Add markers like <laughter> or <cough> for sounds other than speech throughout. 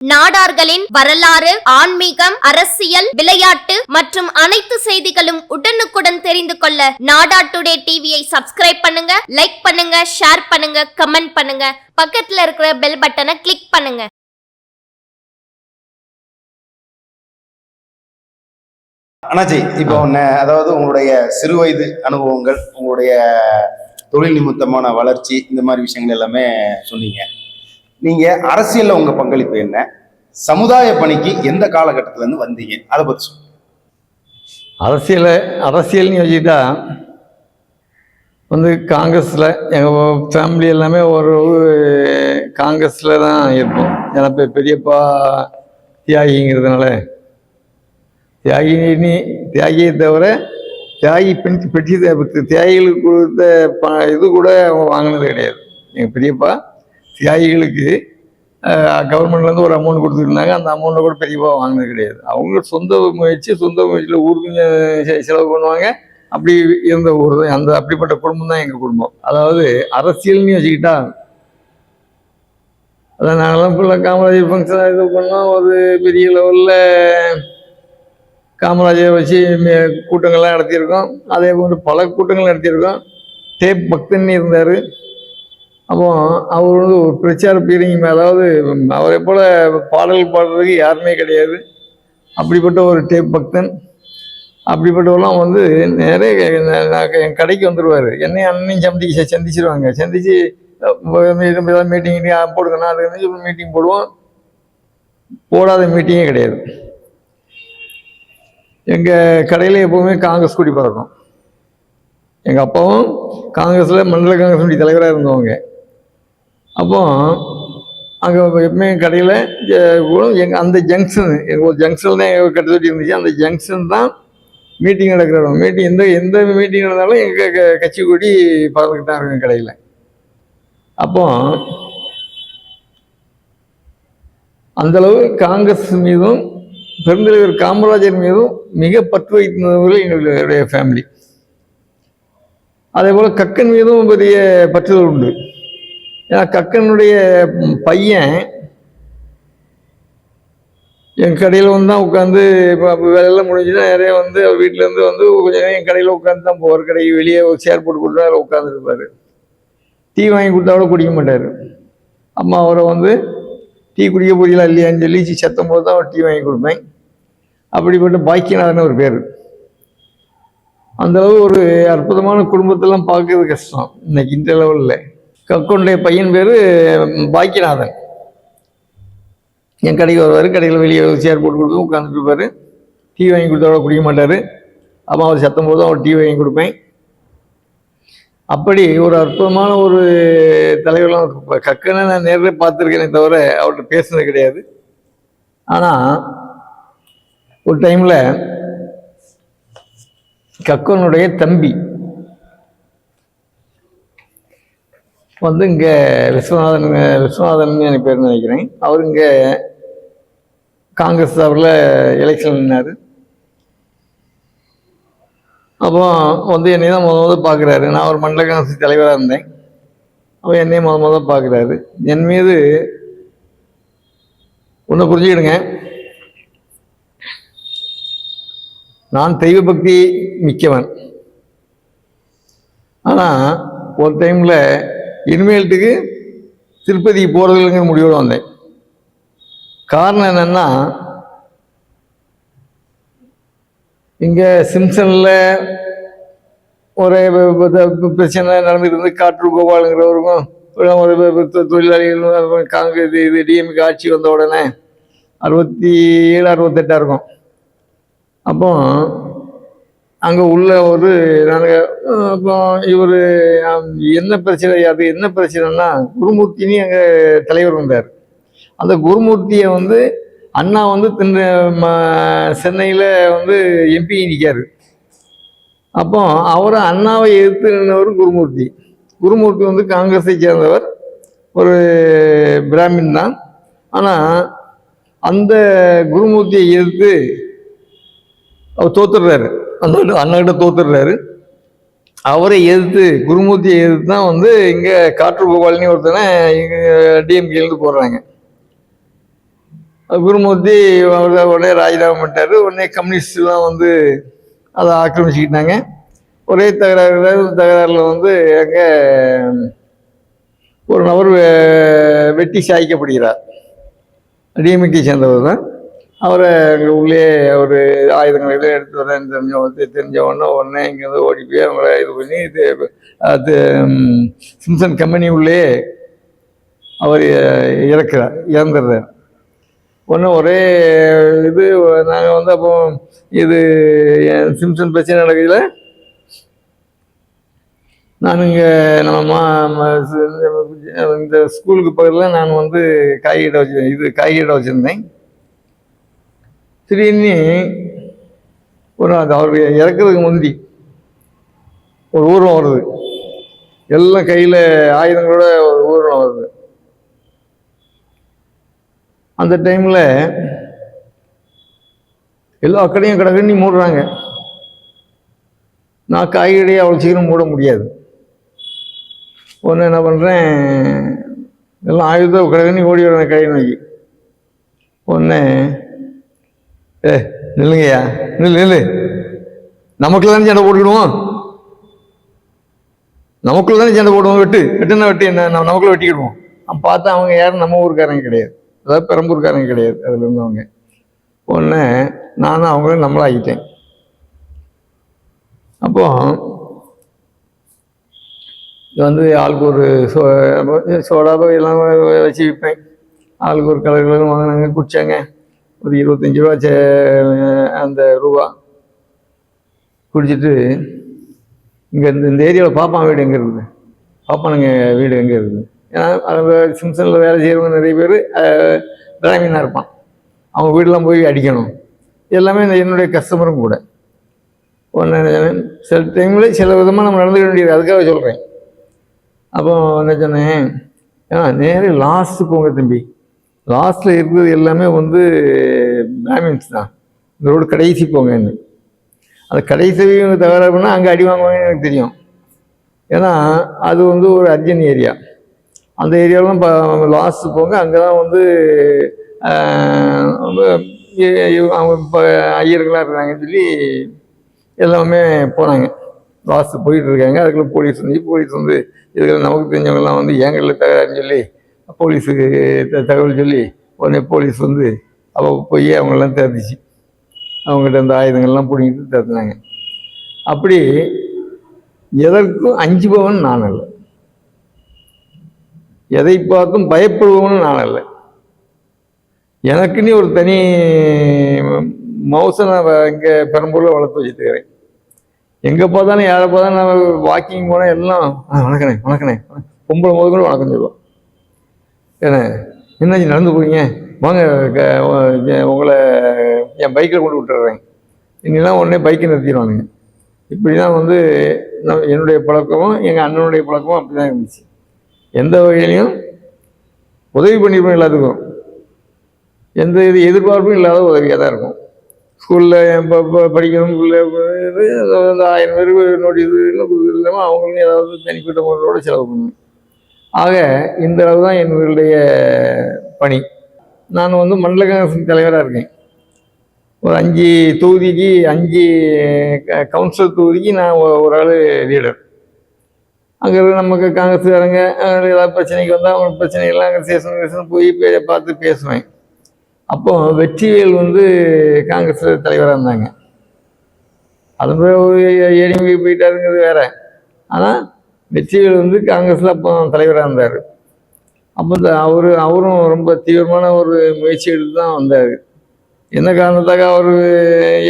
நாடார்களின் வரலாறு ஆன்மீகம் அரசியல் விளையாட்டு மற்றும் அனைத்து செய்திகளும் உடனுக்குடன் தெரிந்து கொள்ள நாடா டுடே டிவியை சப்ஸ்கிரைப் பண்ணுங்க லைக் பண்ணுங்க ஷேர் பண்ணுங்க கமெண்ட் பண்ணுங்க. பக்கத்துல இருக்கிற பெல் பட்டனை கிளிக் பண்ணுங்க. அண்ணாச்சி இப்போ ஒன்று அதாவது உங்களுடைய சிறு வயது அனுபவங்கள் உங்களுடைய தொழில் நிமித்தமான வளர்ச்சி இந்த மாதிரி விஷயங்கள் எல்லாமே சொன்னீங்க. நீங்க அரசியல்ல உங்க பங்களிப்பு என்ன? சமுதாய பணிக்கு எந்த காலகட்டத்துல இருந்து வந்தீங்க? அதை பத்தி சொல்லுங்க. அரசியலை அரசியல்னு வச்சுக்கிட்டா வந்து காங்கிரஸில் எங்கள் ஃபேமிலி எல்லாமே ஒரு காங்கிரஸில் தான் இருப்போம். ஏன்னா இப்போ பெரியப்பா தியாகிங்கிறதுனால. தியாகி நீ தியாகியை தவிர தியாகி பெண் பெட்டி தியாகிகளுக்கு கொடுத்த ப இது கூட அவங்க வாங்கினது கிடையாது. எங்கள் பெரியப்பா தியாகிகளுக்கு கவர்மெண்ட்லேருந்து ஒரு அமௌண்ட் கொடுத்துருந்தாங்க. அந்த அமௌண்ட்டை கூட பெரியப்பா வாங்கினது கிடையாது. அவங்க சொந்த முயற்சி சொந்த முயற்சியில் ஊருக்கு செ- செலவு பண்ணுவாங்க. அப்படி இருந்த ஊர் தான் அந்த அப்படிப்பட்ட குடும்பம் தான் எங்கள் குடும்பம். அதாவது அரசியல்னு வச்சுக்கிட்டா அதான் நாங்களாம் ஃபுல்லாக காமராஜர் ஃபங்க்ஷன் இது பண்ணோம். ஒரு பெரிய லெவலில் காமராஜரை வச்சு கூட்டங்கள்லாம் நடத்தியிருக்கோம். அதே போன்று பல கூட்டங்கள் நடத்தியிருக்கோம். டேப் பக்தன் இருந்தார். அப்போ அவர் வந்து ஒரு பிரச்சார பீரங்கி அதாவது அவரை போல் பாடல் பாடுறதுக்கு யாருமே கிடையாது. அப்படிப்பட்ட ஒரு டேப் பக்தன். அப்படிப்பட்டவெல்லாம் வந்து நிறைய நான் என் கடைக்கு வந்துடுவார் என்னையும் அண்ணனையும் சந்திக்க சந்திச்சிருவாங்க. சந்திச்சு மீட்டிங் போடுங்கண்ணா அது மீட்டிங் போடுவோம். போடாத மீட்டிங்கே கிடையாது. எங்கள் கடையில் எப்போவுமே காங்கிரஸ் கூடி பறக்கும். எங்கள் அப்பாவும் காங்கிரஸில் மண்டல காங்கிரஸ் கமிட்டி தலைவராக இருந்தவங்க. அப்போ அங்கே எப்பவுமே கடையில் எங்கள் அந்த ஜங்ஷன் எங்கள் ஒரு ஜங்ஷன் தான் எங்கள் கட்டுத்தொட்டி இருந்துச்சு. அந்த ஜங்ஷன் தான் மீட்டிங் நடக்கிற இடம். மீட்டிங் எந்த எந்த மீட்டிங் நடந்தாலும் எங்கள் கட்சி கூடி பறந்துக்கிட்டு தான் இருக்கும் கடையில். அப்போ அந்தளவு காங்கிரஸ் மீதும் பெருந்தலைவர் காமராஜர் மீதும் மிக பற்று வைத்திருந்தவர்கள் எங்களுடைய ஃபேமிலி அதே போல் கக்கன் மீதும் பெரிய பற்றுதல் உண்டு. கக்கனுடைய பையன் என் கடையில் வந்து தான் உட்காந்து இப்போ வேலையெல்லாம் முடிஞ்சுன்னா நிறைய வந்து அவர் வீட்டிலேருந்து வந்து கொஞ்ச நேரம் என் கடையில் உட்காந்து தான் போவார். கடைக்கு வெளியே ஒரு சேர் போட்டு கொடுத்தா அதில் உட்காந்துருப்பார் டீ வாங்கி கொடுத்தா கூட குடிக்க மாட்டார். அம்மா அவரை வந்து டீ குடிக்க போறீங்களா இல்லையான்னு சொல்லி சத்தம் போது தான் அவர் டீ வாங்கி கொடுப்பேன். அப்படிப்பட்ட பாக்கியநாதன் ஒரு பேர். அந்தளவு ஒரு அற்புதமான குடும்பத்தெல்லாம் பார்க்கறது கஷ்டம். இன்னைக்கு இந்த லெவலில் கக்குனுடைய பையன் பேர் பாக்கியநாதன். என் கடைக்கு வருவார் கடையில் வெளியே சேர் போட்டு கொடுத்து உட்காந்துட்டு இருப்பார். டீ வாங்கி கொடுத்தா கூட குடிக்க மாட்டார். அம்மா அவர் சத்தம் போது அவர் டீ வாங்கி கொடுப்பேன். அப்படி ஒரு அற்புதமான ஒரு தலைவர்லாம் கக்கனை நான் நேரில் பார்த்துருக்கேனே தவிர அவர்கிட்ட பேசுனது கிடையாது. ஆனால் ஒரு டைமில் கக்கனுடைய தம்பி வந்து இங்கே விஸ்வநாதன் விஸ்வநாதன் எனக்கு பேர் நினைக்கிறேன். அவர் இங்கே காங்கிரஸ் சார்பில் எலெக்ஷன் நின்னார். அப்போ வந்து என்னை தான் முத முத பார்க்குறாரு. நான் ஒரு மண்டல காங்கிரஸ் தலைவராக இருந்தேன். அப்போ என்னையும் முத முத பார்க்குறாரு. என் மீது ஒன்று புரிஞ்சுக்கிடுங்க. நான் தெய்வ பக்தி மிக்கவன். ஆனால் ஒரு டைமில் இனிமேல்ட்டுக்கு திருப்பதி போகிறதுங்கிற முடிவோடு வந்தேன். காரணம் என்னென்னா இங்கே சிம்சனில் ஒரு பிரச்சனை நடந்துட்டு காற்று கோபாலுங்கிறவருக்கும் ஒரு தொழிலாளிகள் காங்கிரஸ் இது டிஎம்கே ஆட்சி வந்த உடனே அறுபத்தி ஏழு அறுபத்தெட்டாக இருக்கும். அப்போ அங்கே உள்ள ஒரு நாங்கள் அப்போ இவர் என்ன பிரச்சனை அது என்ன பிரச்சனைனா குருமூர்த்தின்னு அங்கே தலைவர் வந்தார். அந்த குருமூர்த்தியை வந்து அண்ணா வந்து திரு சென்னையில் வந்து எம்பி நிற்காரு அப்போ அவரை அண்ணாவை எதிர்த்து நின்றவர் குருமூர்த்தி. குருமூர்த்தி வந்து காங்கிரஸை சேர்ந்தவர். ஒரு பிராமின் தான். ஆனால் அந்த குருமூர்த்தியை எதிர்த்து அவர் தோத்துடுறாரு. அந்த அண்ணாகிட்ட தோத்துடுறாரு. அவரை எதிர்த்து குருமூர்த்தியை எதிர்த்து தான் வந்து இங்கே காற்று கோபாலினி ஒருத்தனை இங்கே டிஎம்கேலேருந்து போடுறாங்க. குருமூர்த்தி அவர் உடனே ராஜினாமா பண்ணிட்டாரு. உடனே கம்யூனிஸ்ட்லாம் வந்து அதை ஆக்கிரமிச்சுக்கிட்டாங்க. ஒரே தகராறு தகராறில் வந்து அங்கே ஒரு நபர் வெட்டி சாய்க்கப்படுகிறார். டிஎம்கே சேர்ந்தவர் தான். அவரை எங்கள் உள்ளே அவர் ஆயுதங்களை எல்லாம் எடுத்து வரேன் தெரிஞ்ச தெரிஞ்ச உடனே உடனே இங்கேருந்து ஓடி போய் அவங்கள இது பண்ணி இது அது சிம்சன் கம்பெனி உள்ளே அவர் இறக்கிறார் இறந்துடுறார். ஒன்று ஒரே இது நாங்கள் வந்து அப்போ இது என் சிம்சன் பிரச்சனை நடக்கையில் நான் இங்கே நம்ம மா இந்த ஸ்கூலுக்கு பக்கத்தில் நான் வந்து காய்கறி வச்சு இது காய்கறி வச்சுருந்தேன். திடீர்னு ஒரு அது அவருடைய இறக்குறதுக்கு முந்தி ஒரு ஊர்வலம் வருது. எல்லாம் கையில் ஆயுதங்களோட ஒரு ஊர்வலம் வருது. அந்த டைமில் எல்லா கடையும் கடகண்ணி மூடுறாங்க. நான் காய்கறியை அவ்வளோ சீக்கிரம் மூட முடியாது. ஒன்று என்ன பண்ணுறேன் எல்லாம் ஆயுத கடகண்ணி ஓடி வரேன் கை நோக்கி. ஒன்று ஏ நில்லுங்கய்யா. நில்லு நில்லு. நமக்குள்ள தானே சண்டை போட்டுக்கிடுவோம்? நமக்குள்ள தானே சண்டை போடுவோம்? வெட்டு. வெட்டுனா வெட்டி என்ன? நம்ம நமக்குள்ள வெட்டிக்கிடுவோம். அவன் பார்த்தா அவங்க யாரும் நம்ம ஊருக்காரங்க கிடையாது. அதாவது பெரம்பூர்காரங்க கிடையாது அதில் இருந்தவங்க ஒன்று நானும் அவங்களும் நம்மளாகிட்டேன் அப்போ இது வந்து ஆளுக்கு ஒரு சோ சோடாவை எல்லாம் வச்சு விற்பேன். ஆளுக்கு ஒரு கலர் வாங்கினாங்க குடிச்சாங்க. ஒரு இருபத்தஞ்சி ரூபா சே- அந்த ரூபா குடிச்சிட்டு இங்கே இந்த இந்த ஏரியாவில் பாப்பான் வீடு எங்கே இருக்குது? பாப்பானுங்க வீடு எங்கே இருக்குது? ஏன்னா அந்த சிம்சனில் வேலை செய்கிறவங்க நிறைய பேர் பிராமினாக இருப்பான். அவங்க வீடெலாம் போய் அடிக்கணும். எல்லாமே இந்த என்னுடைய கஸ்டமரும் கூட. ஒன்று சில டைமில் சில விதமாக நம்ம நடந்துக்க வேண்டியது அதுக்காக சொல்கிறேன் அப்போ என்ன சொன்னேன்? ஏன்னா நேரம் லாஸ்ட்டு போங்க தம்பி. லாஸ்ட்டில் இருக்கிறது எல்லாமே வந்து பிராமின்ஸ் தான். இந்த ரோடு கடைசி போங்கன்னு அந்த கடைசி இவங்க பண்ணால் அங்கே அடி வாங்குவாங்கன்னு எனக்கு தெரியும். ஏன்னா அது வந்து ஒரு அர்ஜென்ட் ஏரியா அந்த ஏரியாவெலாம் இப்போ லாஸ்ட்டு போங்க அங்கே தான் வந்து அவங்க இப்போ ஐயர்களாக இருக்கிறாங்கன்னு சொல்லி எல்லாமே போனாங்க. லாஸ்ட்டு போயிட்டு இருக்காங்க. அதுக்குள்ளே போலீஸ் வந்து போலீஸ் வந்து இதுக்கு நமக்கு தெரிஞ்சவங்கலாம் வந்து ஏங்கல்ல தகராறுன்னு சொல்லி போலீஸுக்கு த- தகவல் சொல்லி உடனே போலீஸ் வந்து அவ போய் அவங்களெல்லாம் தேர்ந்துச்சு. அவங்ககிட்ட அந்த ஆயுதங்கள்லாம் பிடிங்கிட்டு தேர்த்துனாங்க அப்படி எதற்கும் அஞ்சுபவன் நான் அல்ல. எதை பார்த்தும் பயப்படுபவன் நான் அல்ல. எனக்குன்னு ஒரு தனி மவுசை நான் இங்கே பெரம்பூரில் வளர்த்து வச்சுட்டுக்கிறேன் எங்கே பார்த்தாலும் யாரை பார்த்தாலும் நான் வாக்கிங் போனால் எல்லாம் வணக்கணே வணக்கணே பொம்பளை முதல் கூட வணக்கம் சொல்லுவோம். என்ன என்ன நடந்து போறீங்க? வாங்க க- உங்களை என் பைக்கில் கொண்டு விட்டுறேன். இன்னெல்லாம் உடனே பைக்கை நிறுத்திடுவானுங்க. இப்படி தான் வந்து நான் என்னுடைய பழக்கமும் எங்கள் அண்ணனுடைய பழக்கமும் அப்படி தான் இருந்துச்சு. எந்த வகையிலையும் உதவி பண்ணியிருப்போம் எல்லாத்துக்கும். எந்த இது எதிர்பார்ப்பும் இல்லாத உதவியாக தான் இருக்கும். ஸ்கூலில் படிக்கணும் பிள்ளை இது ஆயிரம் பேருக்கு நோட்டீஸ் இல்லாமல் அவங்களும் ஏதாவது தனிப்பட்ட முறையோடு செலவு பண்ணுவேன் ஆக இந்த அளவு தான் என்னுடைய பணி. நான் வந்து மண்டல காங்கிரஸ் தலைவராக இருக்கேன். ஒரு அஞ்சு தொகுதிக்கு அஞ்சு க- தொகுதிக்கு நான் ஒரு ஆள் லீடர் அங்கே இருக்க நமக்கு காங்கிரஸ்காரங்க அஹ், ஏதாவது பிரச்சனைக்கு வந்தால் அவங்க பிரச்சனைகள்லாம் அங்கே சேஷன் சேஷன் போய் பார்த்து பேசுவேன். அப்போ வெற்றிவேல் வந்து காங்கிரஸ் தலைவராக இருந்தாங்க. அது ஏடிஎம்கே போயிட்டாருங்கிறது வேற. ஆனால் வெற்றிவேல் வந்து காங்கிரஸில் அப்போ தலைவராக இருந்தார். அப்போ அவர் அவரும் ரொம்ப தீவிரமான ஒரு முயற்சி எடுத்து தான் வந்தார். என்ன காரணத்தாக அவர்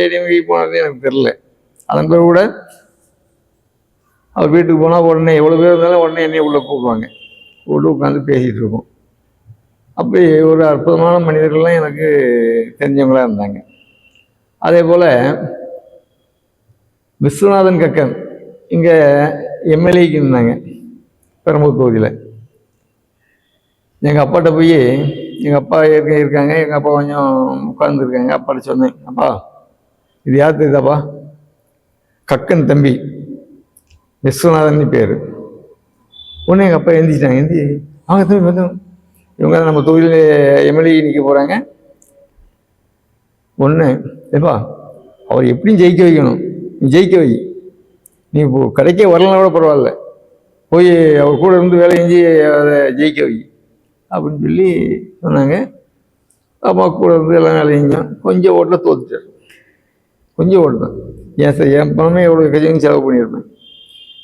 ஏடிஎம்கே போனது எனக்கு தெரில அதன் பிறகு கூட அவர் வீட்டுக்கு போனால் உடனே எவ்வளோ பேர் இருந்தாலும் உடனே என்னைய உள்ளே கூப்பிடுவாங்க. உள்ளே உட்காந்து பேசிகிட்டு இருக்கோம். அப்படி ஒரு அற்புதமான மனிதர்கள்லாம் எனக்கு தெரிஞ்சவங்களாக இருந்தாங்க. அதே போல் விஸ்வநாதன் கக்கன் இங்கே எம்எல்ஏக்கு இருந்தாங்க. பெரம்பூர் தொகுதியில் எங்கள் அப்பாட்ட போய் எங்கள் அப்பா இருக்க இருக்காங்க எங்கள் அப்பா கொஞ்சம் உட்காந்துருக்காங்க அப்பாட்ட சொன்னேன் அப்பா இது யார் தெரியுதாப்பா கக்கன் தம்பி. விஸ்வநாதன் பேர். ஒன்று எங்கள் அப்பா எழுந்திரிச்சிட்டாங்க எழுந்தி அவங்க தம்பி வந்து. இவங்க நம்ம தொழில் எம்எல்ஏ நிற்க போகிறாங்க ஒன்று ஏப்பா அவர் எப்படியும் ஜெயிக்க வைக்கணும். நீ ஜெயிக்க வை. நீ இப்போ கடைக்கே வரலனா கூட பரவாயில்ல. போய் அவர் கூட இருந்து வேலை செஞ்சு அதை ஜெயிக்க வை அப்படின்னு சொல்லி சொன்னாங்க. அப்பா கூட இருந்து எல்லாம் வேலை செஞ்சோம் கொஞ்சம் ஓட்டில் தோத்துட்டார். கொஞ்சம் ஓட்டு தான் ஏன் சார் என் பணமே எவ்வளோ கட்சியும் செலவு பண்ணியிருப்பேன்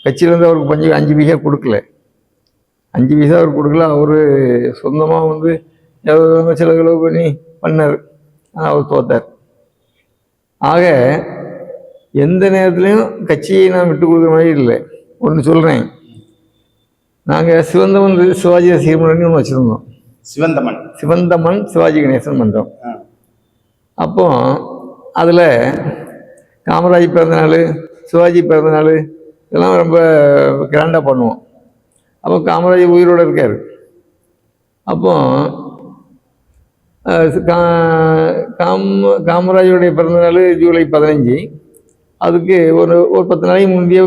கட்சியிலேருந்து அவருக்கு பஞ்சு அஞ்சு பைசா கொடுக்கல. அஞ்சு பைசா அவர் கொடுக்கல. அவர் சொந்தமாக வந்து எவ்வளோ செலவு பண்ணி பண்ணார். ஆனால் அவர் தோத்தார். ஆக எந்த நேரத்துலையும் கட்சியை நான் விட்டு கொடுக்குற மாதிரி இல்லை. ஒன்று சொல்கிறேன் நாங்கள் சிவந்தமன் சிவாஜி ரசிகர் மன்றம்னு ஒன்று வச்சுருந்தோம். சிவந்தமன். சிவந்தமன் சிவாஜி கணேசன் மன்றம். அப்போ அதில் காமராஜ் பிறந்தநாள் சிவாஜி பிறந்தநாள் இதெல்லாம் ரொம்ப கிராண்டாக பண்ணுவோம். அப்போ காமராஜ் உயிரோடு இருக்கார். அப்போ காம காமராஜருடைய பிறந்தநாள் ஜூலை பதினஞ்சு. அதுக்கு ஒரு ஒரு பத்து நாளைக்கு முந்தைய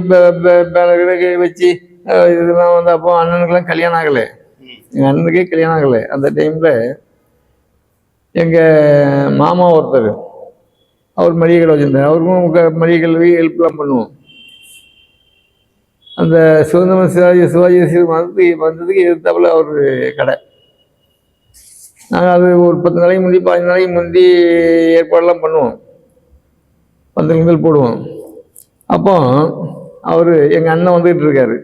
பேனர் வச்சு இதெல்லாம் வந்து அப்போ அண்ணனுக்கெல்லாம் கல்யாணம் ஆகலை. எங்கள் அண்ணனுக்கே கல்யாணம் ஆகலை. அந்த டைமில் எங்கள் மாமா ஒருத்தர் அவர் மளிகை கடை வச்சுருந்தார். அவருக்கும் மளிகை கல்வி ஹெல்ப்லாம் பண்ணுவோம். அந்த சுதந்திரம் சிவாஜி சிவாஜி வந்து வந்ததுக்கு எதிர்த்தாப்புல அவர் கடை. நாங்கள் அது ஒரு பத்து நாளைக்கு முந்தி பதினஞ்சு நாளைக்கு முந்தி ஏற்பாடெல்லாம் பண்ணுவோம். பந்தல் கிந்தல் போடுவோம். அப்போ அவர் எங்கள் அண்ணன் வந்துகிட்டு இருக்காரு.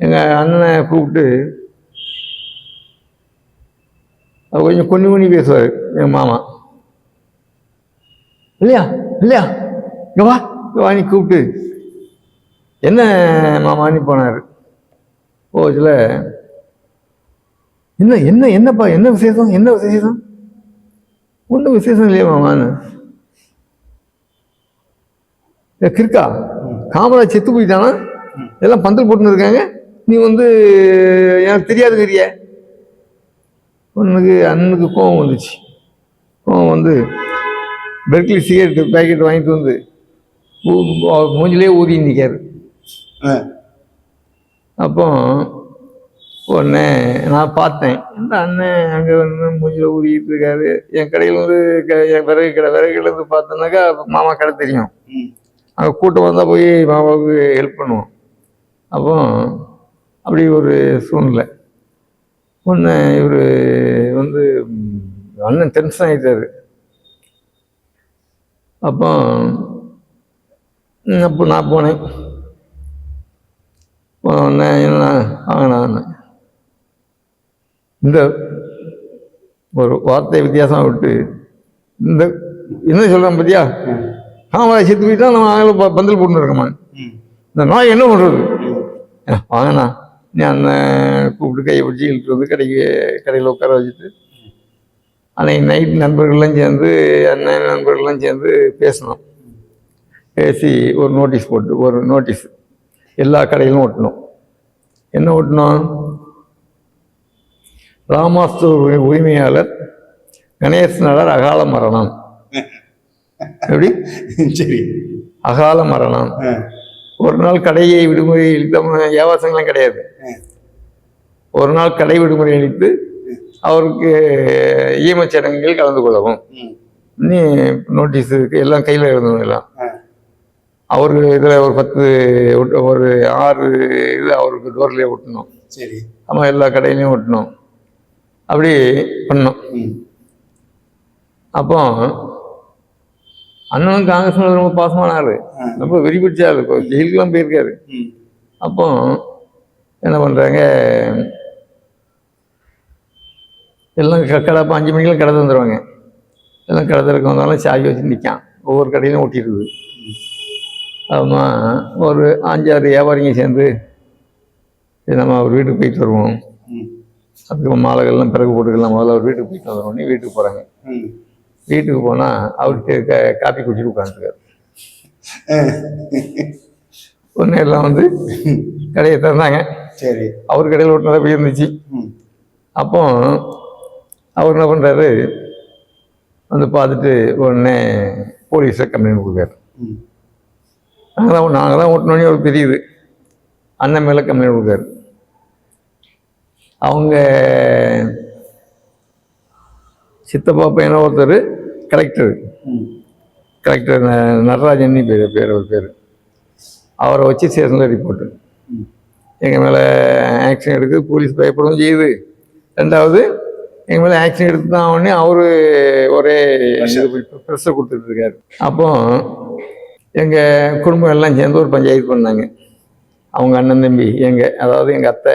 எங்கள் அண்ணனை கூப்பிட்டு அவர் கொஞ்சம் கொஞ்சம் பண்ணி பேசுவார் எங்கள் மாமா. இல்லையா? இல்லையா? இங்கே வா இங்கே வாங்கி நீ கூப்பிட்டு. என்ன மாமான்னு போனார். ஓ இதில் என்ன என்ன என்னப்பா என்ன விசேஷம் என்ன விசேஷம்? ஒன்றும் விசேஷம் இல்லையா மாமான்னு ஏ, கிறுக்கா? காமராஜ் செத்து போயிட்டானா? எல்லாம் பந்தல் போட்டுன்னு இருக்காங்க. நீ வந்து எனக்கு தெரியாதுங்கிறிய. பொண்ணுக்கு அண்ணனுக்கு கோவம் வந்துச்சு. கோவம் வந்து பெர்க்லி சிகரெட் பேக்கெட் வாங்கிட்டு வந்து மூஞ்சிலே ஊதி நிற்காரு. அப்போ உடனே நான் பார்த்தேன். இந்த அண்ணன் அங்கே வந்து மூஞ்சில் ஊதிக்கிட்டு இருக்காரு? என் கடையில் வந்து க- என் விறகு கடை விறகு கடை வந்து பார்த்தோன்னாக்கா மாமா கடை தெரியும். அங்கே கூட்டம் வந்தால் போய் பாபாவுக்கு ஹெல்ப் பண்ணுவோம். அப்போ அப்படி ஒரு சூழ்நிலை. ஒன்று இவர் வந்து அண்ணன் டென்ஷன் ஆகிட்டார் அப்போ அப்போ நான் போனேன். போன என்ன வாங்கினான்னு இந்த ஒரு வார்த்தை வித்தியாசம் விட்டு இந்த என்ன சொல்கிறேன் பார்த்தியா காமராஜ் செத்து போயிட்டா நம்ம ப- பந்தல் போட்டு இருக்கோமா. இந்த நாய் என்ன பண்ணுறது வாங்கண்ணா. நீ அண்ணன் கூப்பிட்டு கையை பிடிச்சி இழுத்து வந்து கடைக்கு கடையில் உட்கார வச்சுட்டு அன்னைக்கு நைட் நண்பர்கள்லாம் சேர்ந்து அண்ணன் நண்பர்கள்லாம் சேர்ந்து பேசினோம். பேசி ஒரு நோட்டீஸ் போட்டு ஒரு நோட்டீஸ் எல்லா கடையிலும் ஒட்டணும் என்ன ஒட்டணும் ராமாஸ்து உரிமையாளர் கணேஷ் நகர் அகால மரணம். <laughs> எப்படி? சரி. அகால மரணம். ஒரு நாள் கடையை விடுமுறை வியாபாரங்கள்லாம் கிடையாது. ஒரு நாள் கடை விடுமுறை அளித்து அவருக்கு ஈமச் சடங்குகள் கலந்து கொள்ளவும். நீ நோட்டீஸ் இருக்கு எல்லாம் கையில் எழுதணும் எல்லாம். ஆ. அவருக்கு இதில் ஒரு பத்து ஒரு ஆறு இது அவருக்கு டோர்லேயே ஒட்டணும். சரி. ஆமாம் எல்லா கடையிலையும் ஒட்டணும். அப்படி பண்ணோம். அப்போ அண்ணனும் காங்கிரஸ் மேல ரொம்ப பாசமான ஆளு ஆ. ரொம்ப வெறி பிடிச்ச ஆளு இப்போ ஜெயிலுக்கெல்லாம் போயிருக்காரு. அப்போ என்ன பண்ணுறாங்க எல்லாம் கடை அப்போ அஞ்சு மணிக்கெல்லாம் கடை தந்துடுவாங்க எல்லாம் கடை திறக்க வந்தாலும் சாவி வச்சு நிற்கான் ஒவ்வொரு கடையிலும் ஒட்டிடுது ஆமாம் ஒரு அஞ்சாறு வியாபாரிங்க சேர்ந்து சரி நம்ம அவர் வீட்டுக்கு போயிட்டு வருவோம். அதுக்கு மாலைகள்லாம் பிறகு போட்டுக்கலாம். முதல்ல அவர் வீட்டுக்கு போயிட்டு வந்துடுவோம். வீட்டுக்கு போகிறாங்க. வீட்டுக்கு போனால் அவருக்கு க காப்பி குடிச்சிட்டு உட்காந்துருக்காரு ஒன்று எல்லாம் வந்து கடையை திறந்தாங்க. சரி. அவர் கடையில் ஒட்டினதாக போய் இருந்துச்சு. அப்போ அவர் என்ன பண்ணுறாரு வந்து பார்த்துட்டு உடனே போலீஸில் கம்ப்ளைண்ட் கொடுக்காரு. நாங்கள் தான் நாங்கள் தான் ஓட்டினோன்னே அவருக்கு தெரியுது. அண்ணன் மேலே கம்ப்ளைண்ட் கொடுக்காரு அவங்க சித்தப்பா பையனை ஒருத்தர் கலெக்டர். கலெக்டர் நடராஜன் பேர் பேர் அவர் பேர். அவரை வச்சு ஸ்டேஷனில் ரிப்போர்ட்டு. எங்கள் மேலே ஆக்ஷன் எடுத்து போலீஸ் பயப்படவும் செய்யுது. ரெண்டாவது எங்கள் மேலே ஆக்ஷன் எடுத்து தான் உடனே அவர் ஒரே ப்ரெஷர் கொடுத்துட்ருக்காரு அப்போ எங்கள் குடும்பம் எல்லாம் சேர்ந்து ஒரு பஞ்சாயத்து பண்ணாங்க. அவங்க அண்ணன் தம்பி எங்கள் அதாவது எங்கள் அத்தை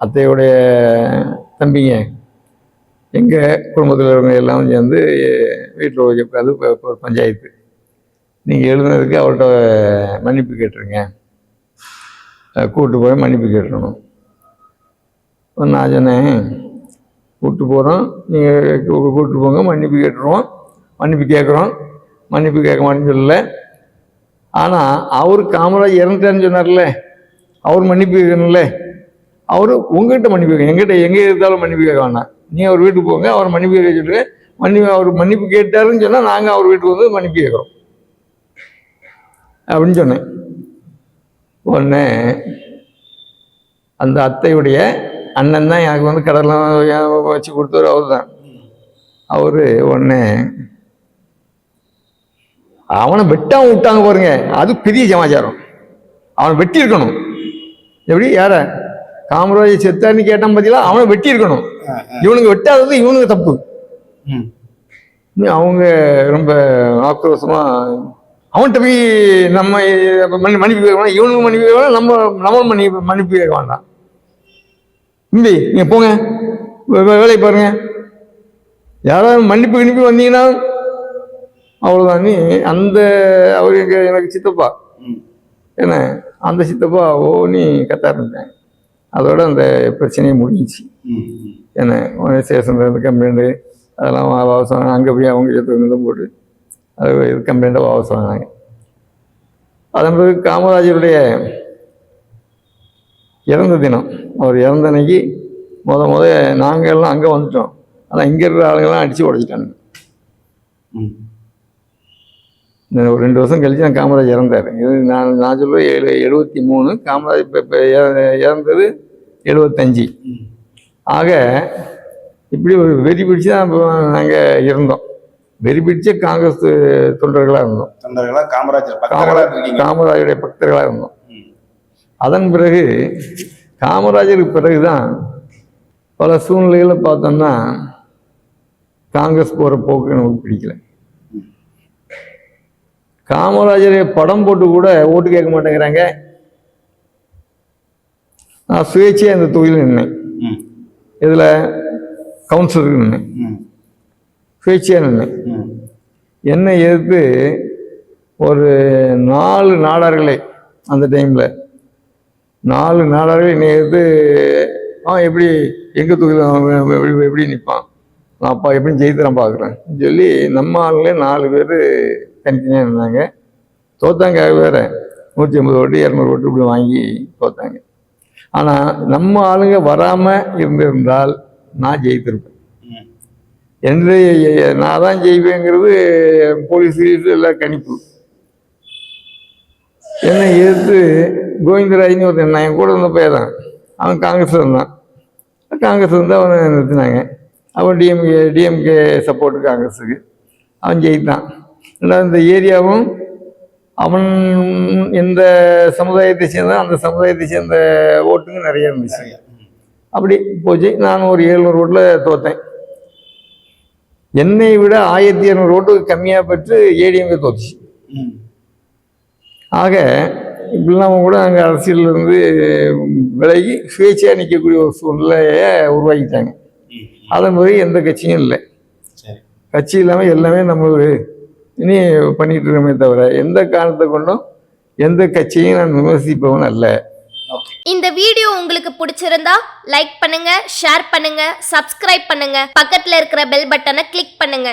அத்தையுடைய தம்பிங்க. எங்கள் குடும்பத்தில் இருக்கிறவங்க எல்லாம் சேர்ந்து வீட்டில் அது ஒரு பஞ்சாயத்து. நீங்கள் எழுதுனதுக்கு அவர்கிட்ட மன்னிப்பு கேட்டுருங்க. கூப்பிட்டு கூட்டு போய் மன்னிப்பு கேட்டுருணும் நான் சொன்னேன் கூப்பிட்டு போகிறோம் நீங்கள் கூப்பிட்டு போங்க மன்னிப்பு கேட்டுருவோம் மன்னிப்பு கேட்குறோம். மன்னிப்பு கேட்க மாட்டேன்னு சொல்லல. ஆனால் அவர் காமராஜ் இறந்துட்டாருன்னு சொன்னார்ல. அவர் மன்னிப்பு கேட்கணும்ல. அவர் உங்ககிட்ட மன்னிப்பு கேட்கணும். எங்கிட்ட எங்கே இருந்தாலும் மன்னிப்பு கேட்க வேண்டாம் நீ அவர் வீட்டுக்கு போங்க அவர் மன்னிப்பு கேட்க சொல்லுங்க மன்னிப்பு அவர் மன்னிப்பு கேட்டாருன்னு சொன்னால் நாங்கள் அவர் வீட்டுக்கு வந்து மன்னிப்பு கேட்குறோம். அப்படின்னு சொன்னேன். உடனே அந்த அத்தையுடைய அண்ணன் தான் எனக்கு வந்து கடலாம் வச்சு கொடுத்தவர் அவர் தான். அவர் உடனே அவனை வெட்டாமல் விட்டாங்க பாருங்க. அது பெரிய சமாச்சாரம். அவனை வெட்டி இருக்கணும் எப்படி? யாரை? காமராஜ் செத்தான்னு கேட்டான் பார்த்தீங்களா அவனை வெட்டி இருக்கணும் இவனுக்கு வெட்டாதது இவனுக்கு தப்பு. அவங்க ரொம்ப ஆக்ரோஷமா அவன்கிட்ட போய் நம்ம மன்னி- மன்னிப்பு கேட்க வேணாம். இவனுக்கு மன்னிப்பு கேட்க வேணாம். நம்ம நம்ம மன்னி மன்னிப்பு கேட்க வேண்டாம். தம்பி நீங்க போங்க. வேலையை பாருங்க. யாராவது மன்னிப்பு கிணிப்பு வந்தீங்கன்னா அவ்வளோதான் நீ அந்த அவர் எங்க எனக்கு சித்தப்பா. என்ன? அந்த சித்தப்பா ஓ நீ கத்த ஆரம்பித்தேன் அதோட அந்த பிரச்சனையை முடிஞ்சிச்சு. என்ன உடனே ஸ்டேஷனில் இருந்து கம்ப்ளைண்ட்டு அதெல்லாம் வாபஸ் வாங்க அங்கே போய் அவங்க சேர்த்து போட்டு அது இது கம்ப்ளைண்ட்டை வாபஸ் வாங்கினாங்க அதன் பிறகு காமராஜருடைய இறந்த தினம் அவர் இறந்த அன்னைக்கு முத முத நாங்கள் எல்லாம் அங்கே வந்துட்டோம். ஆனால் இங்கே இருக்கிற ஆளுங்கெல்லாம் அடித்து உடைச்சிட்டாங்க ஒரு ரெண்டு வருஷம் கழிச்சு நான் காமராஜ் இறந்தார். இது நான் நான் சொல்லுவேன் ஏழு எழுபத்தி மூணு காமராஜ் இப்போ இப்போ இறந்தது எழுபத்தஞ்சி. ஆக இப்படி ஒரு வெறி பிடிச்சு தான் நாங்கள் இருந்தோம். வெறி பிடிச்ச காங்கிரஸ் தொண்டர்களாக இருந்தோம். தொண்டர்களா காமராஜர் இருக்கீங்க. காமராஜருடைய பக்தர்களாக இருந்தோம். அதன் பிறகு காமராஜருக்கு பிறகு தான் பல சூழ்நிலைகளை பார்த்தோம்னா காங்கிரஸ் போகிற போக்கு நமக்கு பிடிக்கல. காமராஜரை படம் போட்டு கூட ஓட்டு கேட்க மாட்டேங்கிறாங்க நான் சுயேட்சையாக இந்த தொழில் நின்னேன். இதில் கவுன்சிலருக்கு நின்னேன் ம். சுயேட்சையாக நின்னேன் ம். என்னை எதிர்த்து ஒரு நாலு நாடார்களே அந்த டைமில் நாலு நாடார்கள் என்னை எதிர்த்து அவன் எப்படி எங்கள் தொகுதியில் எப்படி எப்படி நிற்பான் நான் அப்பா எப்படி ஜெயித்தரம் பார்க்குறேன் சொல்லி நம்ம ஆளுங்களே நாலு பேர் தனித்தனியாக இருந்தாங்க. தோத்தாங்க வேற. நூற்றி ஐம்பது ஓட்டு இரநூறு ஓட்டு இப்படி வாங்கி தோத்தாங்க. ஆனால் நம்ம ஆளுங்க வராமல் இருந்திருந்தால் நான் ஜெயித்திருப்பேன். என்னுடைய நான் தான் ஜெயிப்பேங்கிறது போலீஸ் எல்லாம் கணிப்பு. என்னை எதிர்த்து கோவிந்தராஜ்னு ஒருத்தன் நான் என் கூட இருந்த பையன் தான். அவன் காங்கிரஸ் இருந்தான். காங்கிரஸ் வந்து அவனை நிறுத்தினாங்க. அவன் டிஎம்கே டிஎம்கே சப்போர்ட்டு காங்கிரஸுக்கு. அவன் ஜெயித்தான். இந்த ஏரியாவும் அவன் எந்த சமுதாயத்தை சேர்ந்த அந்த சமுதாயத்தை சேர்ந்த ஓட்டுங்க நிறைய இருந்துச்சு. அப்படி போச்சு. நான் ஒரு ஏழ்நூறு ஓட்டில் தோத்தேன். என்னை விட ஆயிரத்தி இரநூறு ஓட்டு கம்மியாக பெற்று ஏடிஎம்கே தோத்துச்சு. ஆக இப்படிலாம் கூட அங்கே அரசியலிருந்து விலகி சுயேட்சையாக நிற்கக்கூடிய ஒரு சூழ்நிலையை உருவாக்கிட்டாங்க. அதன் பிறகு எந்த கட்சியும் இல்லை. கட்சி இல்லாமல் எல்லாமே நம்ம இனி பண்ணிட்டு இருக்கோமே தவிர எந்த காரணத்தை கொண்டும் எந்த கட்சியும் நான் விமர்சிப்பவன் அல்ல. ஓகே இந்த வீடியோ உங்களுக்கு பிடிச்சிருந்தா லைக் பண்ணுங்க ஷேர் பண்ணுங்க சப்ஸ்கிரைப் பண்ணுங்க. பக்கத்துல இருக்கிற பெல் பட்டனை கிளிக் பண்ணுங்க.